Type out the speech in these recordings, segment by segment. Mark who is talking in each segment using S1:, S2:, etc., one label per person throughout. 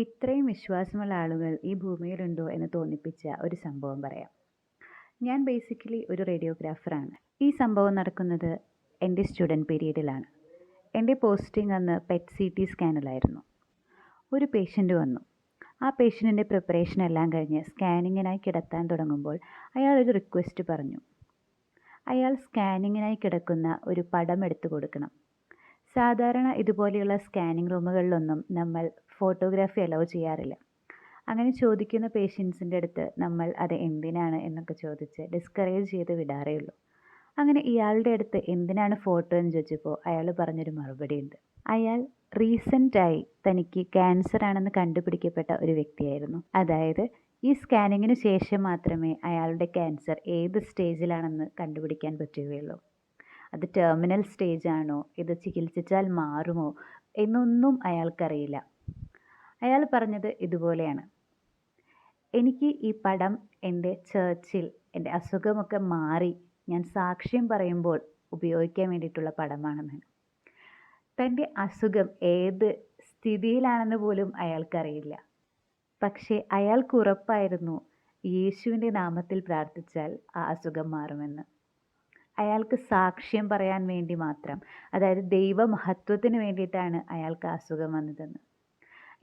S1: ഇത്രയും വിശ്വാസമുള്ള ആളുകൾ ഈ ഭൂമിയിലുണ്ടോ എന്ന് തോന്നിപ്പിച്ച ഒരു സംഭവം പറയാം. ഞാൻ ബേസിക്കലി ഒരു റേഡിയോഗ്രാഫറാണ് ഈ സംഭവം നടക്കുന്നത് എന്റെ സ്റ്റുഡന്റ് പീരീഡിലാണ് എന്റെ പോസ്റ്റിംഗ് അന്ന് പെറ്റ് സി ടി സ്കാനിലായിരുന്നു ഒരു പേഷ്യന്റ് വന്നു. ആ പേഷ്യന്റിന്റെ പ്രിപ്പറേഷൻ എല്ലാം കഴിഞ്ഞ് സ്കാനിങ്ങിനായി കിടത്താൻ തുടങ്ങുമ്പോൾ അയാൾ ഒരു റിക്വസ്റ്റ് പറഞ്ഞു. അയാൾ സ്കാനിങ്ങിനായി കിടക്കുന്ന ഒരു പടം എടുത്തു കൊടുക്കണം. സാധാരണ ഇതുപോലെയുള്ള സ്കാനിങ് റൂമുകളിലൊന്നും നമ്മൾ ഫോട്ടോഗ്രാഫി അലോ ചെയ്യാറില്ല. അങ്ങനെ ചോദിക്കുന്ന പേഷ്യൻസിന്റെ അടുത്ത് നമ്മൾ അത് എന്തിനാണ് എന്നൊക്കെ ചോദിച്ച് ഡിസ്കറേജ് ചെയ്ത് വിടാറേ ഉള്ളൂ. അങ്ങനെ ഇയാളുടെ അടുത്ത് എന്തിനാണ് ഫോട്ടോ എന്ന് ചോദിച്ചപ്പോൾ അയാൾ പറഞ്ഞൊരു മറുപടി ഉണ്ട്. അയാൾ റീസെന്റായി തനിക്ക് ക്യാൻസർ ആണെന്ന് കണ്ടുപിടിക്കപ്പെട്ട ഒരു വ്യക്തിയായിരുന്നു. അതായത് ഈ സ്കാനിങ്ങിന് ശേഷം മാത്രമേ അയാളുടെ ക്യാൻസർ ഏത് സ്റ്റേജിലാണെന്ന് കണ്ടുപിടിക്കാൻ പറ്റുകയുള്ളൂ. അത് ടെർമിനൽ സ്റ്റേജ് ആണോ? ഇത് ചികിത്സിച്ചാൽ മാറുമോ? എന്നൊന്നും അയാൾക്കറിയില്ല. അയാൾ പറഞ്ഞത് ഇതുപോലെയാണ്. എനിക്ക് ഈ പടം എന്റെ ചേർച്ചിൽ എന്റെ അസുഖമൊക്കെ മാറി ഞാൻ സാക്ഷ്യം പറയുമ്പോൾ ഉപയോഗിക്കാൻ വേണ്ടിയിട്ടുള്ള പടമാണെന്ന്. തന്റെ അസുഖം ഏത് സ്ഥിതിയിലാണെന്ന് പോലും അയാൾക്കറിയില്ല. പക്ഷേ അയാൾക്ക് ഉറപ്പായിരുന്നു യേശുവിന്റെ നാമത്തിൽ പ്രാർത്ഥിച്ചാൽ ആ അസുഖം മാറുമെന്ന്. അയാൾക്ക് സാക്ഷ്യം പറയാൻ വേണ്ടി മാത്രം അതായത് ദൈവമഹത്വത്തിന് വേണ്ടിയിട്ടാണ് അയാൾക്ക് അസുഖം വന്നതെന്ന്.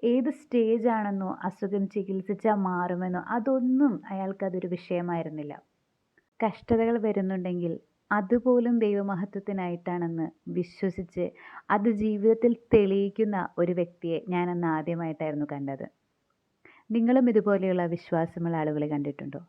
S1: ഏത് സ്റ്റേജ് ആണെന്നോ അസുഖം ചികിത്സിച്ചാൽ മാറുമെന്നോ അതൊന്നും അയാൾക്കതൊരു വിഷയമായിരുന്നില്ല. കഷ്ടതകൾ വരുന്നുണ്ടെങ്കിൽ അതുപോലും ദൈവമഹത്വത്തിനായിട്ടാണെന്ന് വിശ്വസിച്ച് അത് ജീവിതത്തിൽ തെളിയിക്കുന്ന ഒരു വ്യക്തിയെ ഞാൻ അന്ന് ആദ്യമായിട്ടായിരുന്നു കണ്ടത്. നിങ്ങളും ഇതുപോലെയുള്ള വിശ്വാസമുള്ള ആളുകളെ കണ്ടിട്ടുണ്ടോ?